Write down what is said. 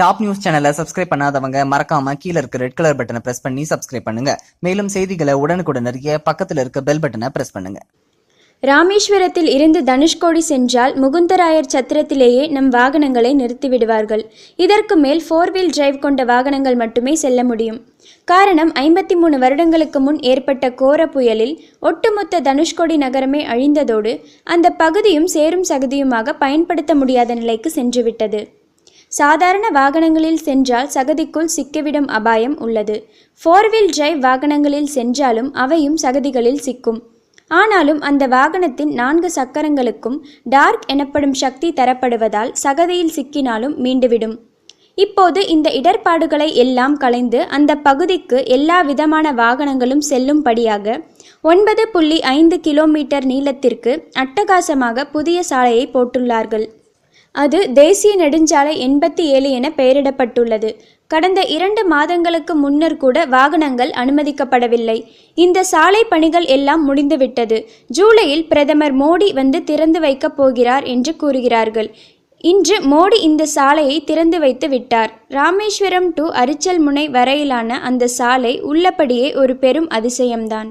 Top news சேனலை subscribe பண்ணாதவங்க மறக்காம கீழே இருக்க ரெட் கலர் பட்டனை பிரஸ் பண்ணி சப்ஸ்கிரைப் பண்ணுங்க. மேலும் செய்திகளை உடனுக்குடன் அறிய பக்கத்தில் இருக்க பெல் பட்டனை பிரஸ் பண்ணுங்க. ராமேஸ்வரத்தில் இருந்து தனுஷ்கோடி சென்றால் முகுந்தராயர் சத்திரத்திலேயே நம் வாகனங்களை நிறுத்திவிடுவார்கள். இதற்கு மேல் ஃபோர் வீல் டிரைவ் கொண்ட வாகனங்கள் மட்டுமே செல்ல முடியும். காரணம் ஐம்பத்தி மூணு வருடங்களுக்கு முன் ஏற்பட்ட கோர புயலில் ஒட்டுமொத்த தனுஷ்கோடி நகரமே அழிந்ததோடு அந்த பகுதியும் சேரும் சகுதியுமாக பயன்படுத்த முடியாத நிலைக்கு சென்றுவிட்டது. சாதாரண வாகனங்களில் சென்றால் சகதிக்குள் சிக்கிவிடும் அபாயம் உள்ளது. ஃபோர் வீல் டிரைவ் வாகனங்களில் சென்றாலும் அவையும் சகதிகளில் சிக்கும். ஆனாலும் அந்த வாகனத்தின் நான்கு சக்கரங்களுக்கும் டார்க் எனப்படும் சக்தி தரப்படுவதால் சகதியில் சிக்கினாலும் மீண்டுவிடும். இப்போது இந்த இடர்பாடுகளை எல்லாம் களைந்து அந்த பகுதிக்கு எல்லா விதமான வாகனங்களும் செல்லும்படியாக ஒன்பது புள்ளி ஐந்து கிலோமீட்டர் நீளத்திற்கு அட்டகாசமாக புதிய சாலையை போட்டுள்ளார்கள். அது தேசிய நெடுஞ்சாலை எண்பத்தி ஏழு என பெயரிடப்பட்டுள்ளது. கடந்த இரண்டு மாதங்களுக்கு முன்னர் கூட வாகனங்கள் அனுமதிக்கப்படவில்லை. இந்த சாலை பணிகள் எல்லாம் முடிந்துவிட்டது. ஜூலையில் பிரதமர் மோடி வந்து திறந்து வைக்கப் போகிறார் என்று கூறுகிறார்கள். இன்று மோடி இந்த சாலையை திறந்து வைத்து விட்டார். ராமேஸ்வரம் டு அரிச்சல் முனை வரையிலான அந்த சாலை உள்ளபடியே ஒரு பெரும் அதிசயம்தான்.